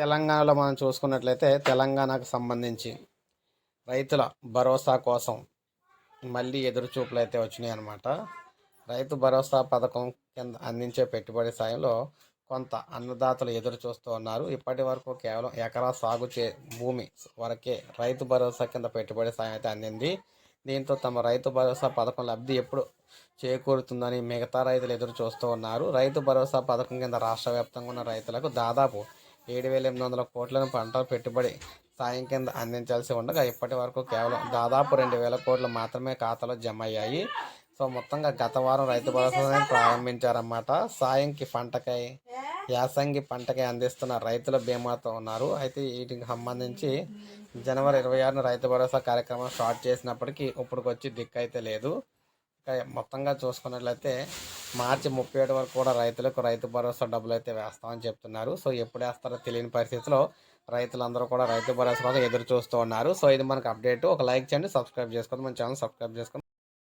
తెలంగాణలో మనం చూసుకున్నట్లయితే తెలంగాణకు సంబంధించి రైతుల భరోసా కోసం మళ్ళీ ఎదురుచూపులు అయితే వచ్చినాయి అన్నమాట రైతు భరోసా పథకం కింద అందించే పెట్టుబడి సాయంలో కొంత అన్నదాతలు ఎదురు చూస్తూ ఉన్నారు. ఇప్పటి వరకు కేవలం ఎకరా సాగు చే భూమి వరకే రైతు భరోసా కింద పెట్టుబడి సాయం అయితే అందింది. దీంతో తమ రైతు భరోసా పథకం లబ్ధి ఎప్పుడు చేకూరుతుందని మిగతా రైతులు ఎదురు చూస్తూ ఉన్నారు. రైతు భరోసా పథకం కింద రాష్ట్ర వ్యాప్తంగా ఉన్న రైతులకు దాదాపు ఏడు వేల ఎనిమిది వందల కోట్లను పంట పెట్టుబడి సాయం కింద అందించాల్సి ఉండగా ఇప్పటి వరకు కేవలం దాదాపు రెండు వేల కోట్లు మాత్రమే ఖాతాలో జమ అయ్యాయి సో మొత్తంగా గత వారం రైతు భరోసా ప్రారంభించారన్నమాట. సాయంకి పంటకై యాసంగి పంటకై అందిస్తున్న రైతుల బీమాతో ఉన్నారు. అయితే వీటికి సంబంధించి జనవరి ఇరవై ఆరున రైతు భరోసా కార్యక్రమం స్టార్ట్ చేసినప్పటికీ ఇప్పటికి వచ్చి దిక్కు అయితే లేదు మొత్తంగా చూసుకున్నట్లయితే మార్చి ముప్పై ఏడు వరకు కూడా రైతులకు రైతు భరోసా డబ్బులు అయితే వేస్తామని చెప్తున్నారు. సో ఎప్పుడు వేస్తారో తెలియని పరిస్థితిలో రైతులందరూ కూడా రైతు భరోసా కోసం ఎదురు చూస్తూ ఉన్నారు. సో ఇది మనకు అప్డేట్. ఒక లైక్ చేయండి సబ్స్క్రైబ్ చేసుకోండి. మన ఛానల్ సబ్స్క్రైబ్ చేసుకోండి.